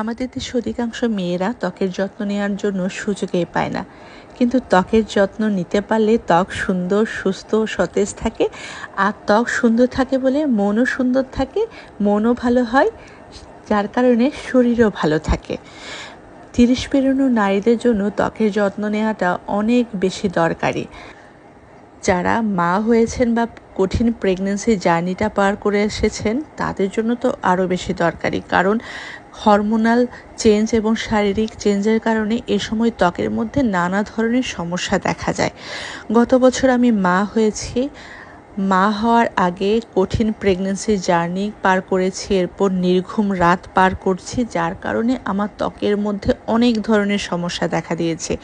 আমাদের দেশে অধিকাংশ মেয়েরা ত্বকের যত্ন নেওয়ার জন্য সুযোগই পায় না। কিন্তু ত্বকের যত্ন নিতে পারলে ত্বক সুন্দর, সুস্থ সতেজ থাকে। আর ত্বক সুন্দর থাকে বলে মনও সুন্দর থাকে, মনও ভালো হয়, যার কারণে শরীরও ভালো থাকে। তিরিশ পেরোনো নারীদের জন্য ত্বকের যত্ন নেওয়াটা অনেক বেশি দরকারি। যারা মা হয়েছেন বা কঠিন প্রেগনেন্সি জার্নিটা পার করে এসেছেন, তাদের জন্য তো আরও বেশি দরকারি। কারণ হরমোনাল চেঞ্জ এবং শারীরিক চেঞ্জের কারণে এ সময় ত্বকের মধ্যে নানা ধরনের সমস্যা দেখা যায়। গত বছর আমি মা হয়েছি। মা হওয়ার আগে কঠিন প্রেগনেন্সি জার্নি পার করেছি, এরপর নির্ঘুম রাত পার করছি, যার কারণে আমার ত্বকের মধ্যে অনেক ধরনের সমস্যা দেখা দিয়েছে।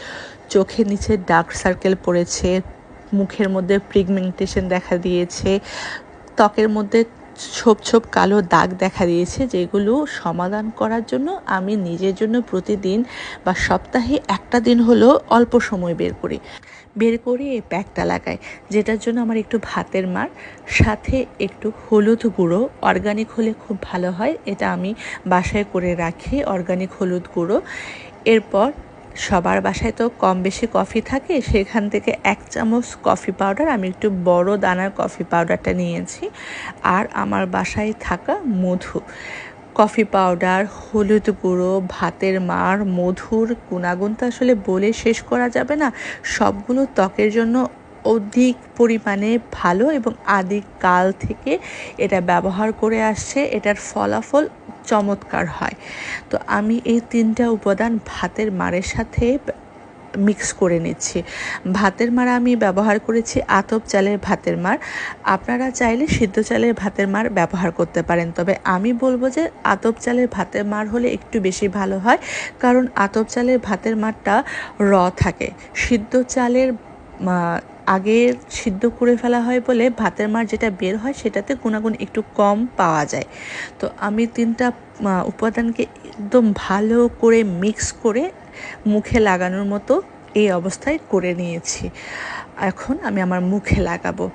চোখের নিচে ডার্ক সার্কেল পড়েছে মুখের মধ্যে পিগমেন্টেশন দেখা দিয়েছে, ত্বকের মধ্যে ছোপ ছোপ কালো দাগ দেখা দিয়েছে, যেগুলো সমাধান করার জন্য আমি নিজের জন্য প্রতিদিন বা সপ্তাহে একটা দিন হলো অল্প সময় বের করি। বের করে এই প্যাকটা লাগাই যেটার জন্য আমার একটু ভাতের মার, সাথে একটু হলুদ গুঁড়ো অর্গানিক হলে খুব ভালো হয়, এটা আমি বাসায় করে রাখি অর্গানিক হলুদ গুঁড়ো। এরপর সবার বাসায় তো কম বেশি কফি থাকে, সেখান থেকে এক চামচ কফি পাউডার, আমি একটু বড় দানার কফি পাউডারটা নিয়েছি। আর আমার বাসায় থাকা মধু, কফি পাউডার, হলুদ গুঁড়ো, ভাতের মার, মধুর গুণাগুণ তো আসলে বলে শেষ করা যাবে না। সবগুলো ত্বকের জন্য অধিক পরিমাণে ভালো এবং আদিকাল থেকে এটা ব্যবহার করে আসছে। এটার ফলাফল চমৎকার হয়। তো আমি এই তিনটা উপাদান ভাতের মারের সাথে মিক্স করে নিচ্ছি। ভাতের মার আমি ব্যবহার করেছি আতপ চালের ভাতের মার আপনারা চাইলে সিদ্ধ চালের ভাতের মার ব্যবহার করতে পারেন। তবে আমি বলব যে আতপ চালের ভাতের মার হলে একটু বেশি ভালো হয়। কারণ আতপ চালের ভাতের মারটা র থাকে। সিদ্ধ চালের আগে সিদ্ধ করে ফেলা হয় বলে ভাতের মার যেটা বের হয় সেটাতে গুণাগুণ একটু কম পাওয়া যায়। তো আমি তিনটা উপাদানকে একদম ভালো করে মিক্স করে মুখে লাগানোর মতো এই অবস্থায় করে নিয়েছি। এখন আমি আমার মুখে লাগাবো।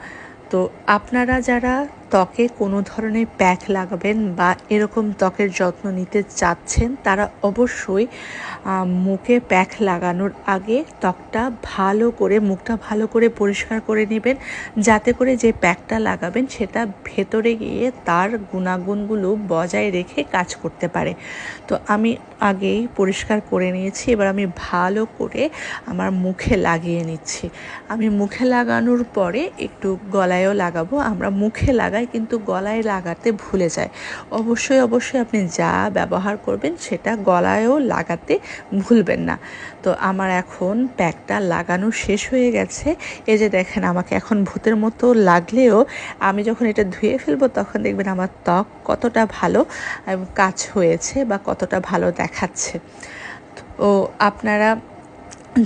তো আপনারা যারা ত্বকে কোনো ধরনের প্যাক লাগাবেন বা এরকম ত্বকের যত্ন নিতে চাচ্ছেন, তারা অবশ্যই মুখে প্যাক লাগানোর আগে ত্বকটা ভালো করে, মুখটা ভালো করে পরিষ্কার করে নেবেন। যাতে করে যে প্যাকটা লাগাবেন, সেটা ভেতরে গিয়ে তার গুণাগুণগুলো বজায় রেখে কাজ করতে পারে। তো আমি আগেই পরিষ্কার করে নিয়েছি, এবার আমি ভালো করে আমার মুখে লাগিয়ে নিচ্ছি। আমি মুখে লাগানোর পরে একটু গলায়ও লাগাবো, আমরা মুখে লাগাই কিন্তু গলায় লাগাতে ভুলে যায় অবশ্যই অবশ্যই আপনি যা ব্যবহার করবেন সেটা গলায়ও লাগাতে ভুলবেন না। তো আমার এখন প্যাকটা লাগানো শেষ হয়ে গেছে। এই যে দেখেন, আমাকে এখন ভূতের মতো লাগলেও আমি যখন এটা ধুয়ে ফেলব তখন দেখবেন আমার ত্বক কতটা ভালো কাজ হয়েছে বা কতটা ভালো দেখাচ্ছে। ও আপনারা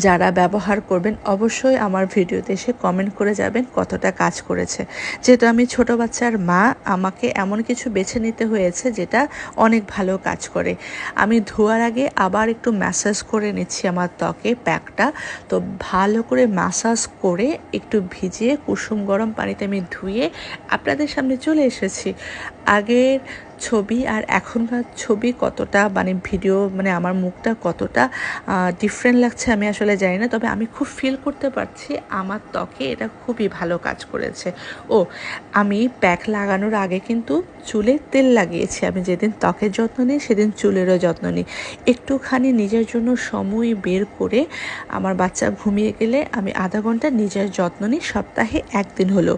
যারা ব্যবহার করবেন, অবশ্যই আমার ভিডিওতে এসে কমেন্ট করে যাবেন কতটা কাজ করেছে। যেহেতু আমি ছোট বাচ্চার মা, আমাকে এমন কিছু বেছে নিতে হয়েছে যেটা অনেক ভালো কাজ করে। আমি ধোয়ার আগে আবার একটু ম্যাসাজ করে নিচ্ছি আমার ত্বকে প্যাকটা। তো ভালো করে ম্যাসাজ করে একটু ভিজিয়ে কুসুম গরম পানিতে আমি ধুয়ে আপনাদের সামনে চলে এসেছি। আগের ছবি আর এখনকার ছবি কতটা মানে ভিডিও মানে আমার মুখটা কতটা ডিফারেন্ট লাগছে আমি আসলে জানি না। তবে আমি খুব ফিল করতে পারছি আমার ত্বকে এটা খুবই ভালো কাজ করেছে। ও, আমি প্যাক লাগানোর আগে কিন্তু চুলে তেল লাগিয়েছি। আমি যেদিন ত্বকের যত্ন নিই, সেদিন চুলেরও যত্ন নিই। একটুখানি নিজের জন্য সময় বের করে আমার বাচ্চা ঘুমিয়ে গেলে আমি আধা ঘণ্টা নিজের যত্ন নিই, সপ্তাহে একদিন হলো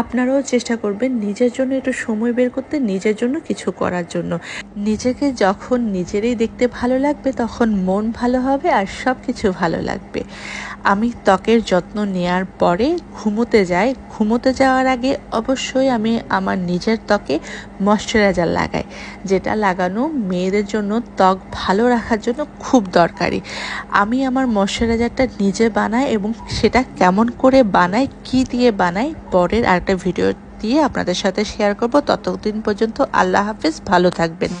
আপনারাও চেষ্টা করবেন নিজের জন্য একটু সময় বের করতে, নিজের জন্য কিছু করার জন্য। নিজেকে যখন নিজেরই দেখতে ভালো লাগবে, তখন মন ভালো হবে আর সব কিছু ভালো লাগবে। আমি ত্বকের যত্ন নেওয়ার পরে ঘুমোতে যাই। ঘুমোতে যাওয়ার আগে অবশ্যই আমি আমার নিজের ত্বকে ময়শ্চারাইজার লাগাই, যেটা লাগানো মেয়েদের জন্য ত্বক ভালো রাখার জন্য খুব দরকারি। আমি আমার ময়শ্চারাইজারটা নিজে বানাই এবং সেটা কেমন করে বানাই, কি দিয়ে বানাই, পরের আরেকটা ভিডিও দিয়ে আপনাদের সাথে শেয়ার করব। ততদিন পর্যন্ত আল্লাহ হাফিজ ভালো থাকবেন।